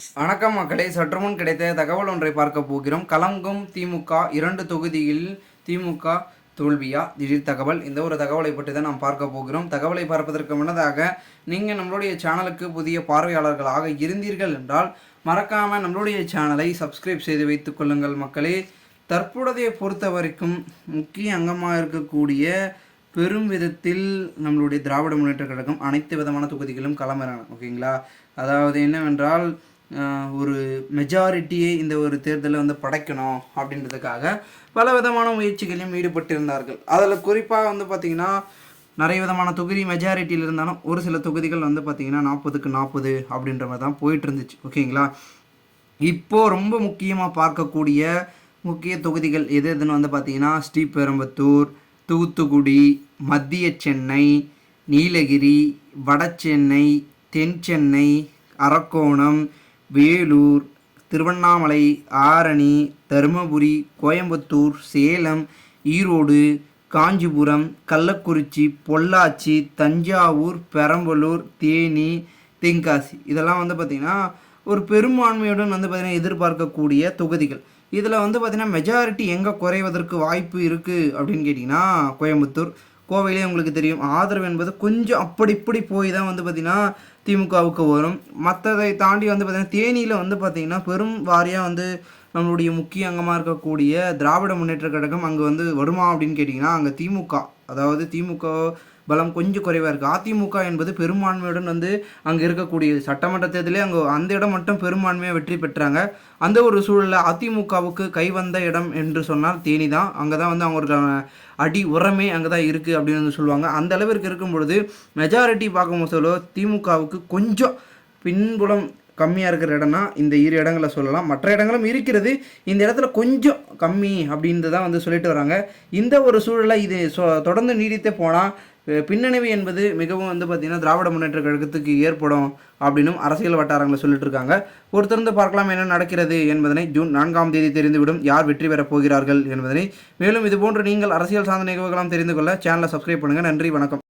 வணக்கம் மக்களே சற்றுமுன் கிடைத்த தகவல் ஒன்றை பார்க்க போகிறோம். கலங்கும் திமுக இரண்டு தொகுதியில் திமுக தோல்வியா? திடீர் தகவல். இந்த ஒரு தகவலை பற்றி தான் நாம் பார்க்க போகிறோம். தகவலை பார்ப்பதற்கு முன்னதாக நீங்கள் நம்மளுடைய சேனலுக்கு புதிய பார்வையாளர்களாக இருந்தீர்கள் என்றால் மறக்காமல் நம்மளுடைய சேனலை சப்ஸ்கிரைப் செய்து வைத்துக் கொள்ளுங்கள் மக்களே. தற்போதைய பொறுத்த வரைக்கும் முக்கிய அங்கமாக இருக்கக்கூடிய பெரும் விதத்தில் நம்மளுடைய திராவிட முன்னேற்ற கழகம் அனைத்து விதமான தொகுதிகளும் களமிறாங்க ஓகேங்களா? அதாவது என்னவென்றால் ஒரு மெஜாரிட்டியை இந்த ஒரு தேர்தலில் வந்து படைக்கணும் அப்படின்றதுக்காக பல விதமான முயற்சிகளிலும் ஈடுபட்டிருந்தார்கள். அதில் குறிப்பாக வந்து பார்த்திங்கன்னா நிறைய விதமான தொகுதி மெஜாரிட்டியில் இருந்தாலும் ஒரு சில தொகுதிகள் வந்து பார்த்திங்கன்னா நாற்பதுக்கு நாற்பது அப்படின்ற மாதிரி தான் போயிட்டு இருந்துச்சு ஓகேங்களா? இப்போது ரொம்ப முக்கியமாக பார்க்கக்கூடிய முக்கிய தொகுதிகள் எது எதுன்னு வந்து பார்த்திங்கன்னா ஸ்ரீபெரும்பத்தூர் தூத்துக்குடி மத்திய சென்னை நீலகிரி வட சென்னை தென் சென்னை அரக்கோணம் வேலூர் திருவண்ணாமலை ஆரணி தருமபுரி கோயம்புத்தூர் சேலம் ஈரோடு காஞ்சிபுரம் கள்ளக்குறிச்சி பொள்ளாச்சி தஞ்சாவூர் பெரம்பலூர் தேனி தென்காசி. இதெல்லாம் வந்து பார்த்திங்கன்னா ஒரு பெரும்பான்மையுடன் வந்து பார்த்திங்கன்னா எதிர்பார்க்கக்கூடிய தொகுதிகள். இதில் வந்து பார்த்திங்கன்னா மெஜாரிட்டி எங்கே குறைவதற்கு வாய்ப்பு இருக்குது அப்படின்னு கேட்டிங்கன்னா கோயம்புத்தூர். கோவையிலே உங்களுக்கு தெரியும். ஆதரவு என்பது கொஞ்சம் அப்படி இப்படி போய் தான் வந்து பார்த்திங்கன்னா திமுகவுக்கு வரும். மற்றதை தாண்டி வந்து பார்த்திங்கன்னா தேனியில் வந்து பார்த்திங்கன்னா பெரும் வாரியாக வந்து நம்மளுடைய முக்கிய அங்கமாக இருக்கக்கூடிய திராவிட முன்னேற்ற கழகம் அங்கே வந்து வருமா அப்படின்னு கேட்டிங்கன்னா அங்கே திமுக. அதாவது திமுக பலம் கொஞ்சம் குறைவாக இருக்குது அதிமுக என்பது பெரும்பான்மையுடன் வந்து அங்கே இருக்கக்கூடிய சட்டமன்ற தேர்தலே அங்கே அந்த இடம் மட்டும் பெரும்பான்மையாக வெற்றி பெற்றாங்க. அந்த ஒரு சூழலில் அதிமுகவுக்கு கைவந்த இடம் என்று சொன்னால் தேனி தான். அங்கே தான் வந்து அவங்களுக்கான அடி உரமே அங்கே தான் இருக்குது அப்படின்னு வந்து சொல்லுவாங்க. அந்த அளவிற்கு இருக்கும் பொழுது மெஜாரிட்டி பார்க்கும் சொல்ல திமுகவுக்கு கொஞ்சம் பின்புலம் கம்மியாக இருக்கிற இடம்னா இந்த இரு இடங்களை சொல்லலாம். மற்ற இடங்களும் இருக்கிறது. இந்த இடத்துல கொஞ்சம் கம்மி அப்படின்றது தான் வந்து சொல்லிட்டு வராங்க. இந்த ஒரு சூழலில் இது சொ- தொடர்ந்து நீடித்தே போனால் பின்னணிவு என்பது மிகவும் வந்து பார்த்திங்கன்னா திராவிட முன்னேற்ற கழகத்துக்கு ஏற்படும் அப்படின்னும் அரசியல் வட்டாரங்களை சொல்லிட்டு இருக்காங்க. பொறுத்திருந்து பார்க்கலாம் என்ன நடக்கிறது என்பதனை ஜூன் நான்காம் தேதி தெரிந்துவிடும். யார் வெற்றி பெறப் போகிறார்கள் என்பதனை மேலும் இதுபோன்று நீங்கள் அரசியல் சார்ந்த நிகழ்வுகளாம் தெரிந்து கொள்ள சேனலை சப்ஸ்கிரைப் பண்ணுங்கள் நன்றி வணக்கம்.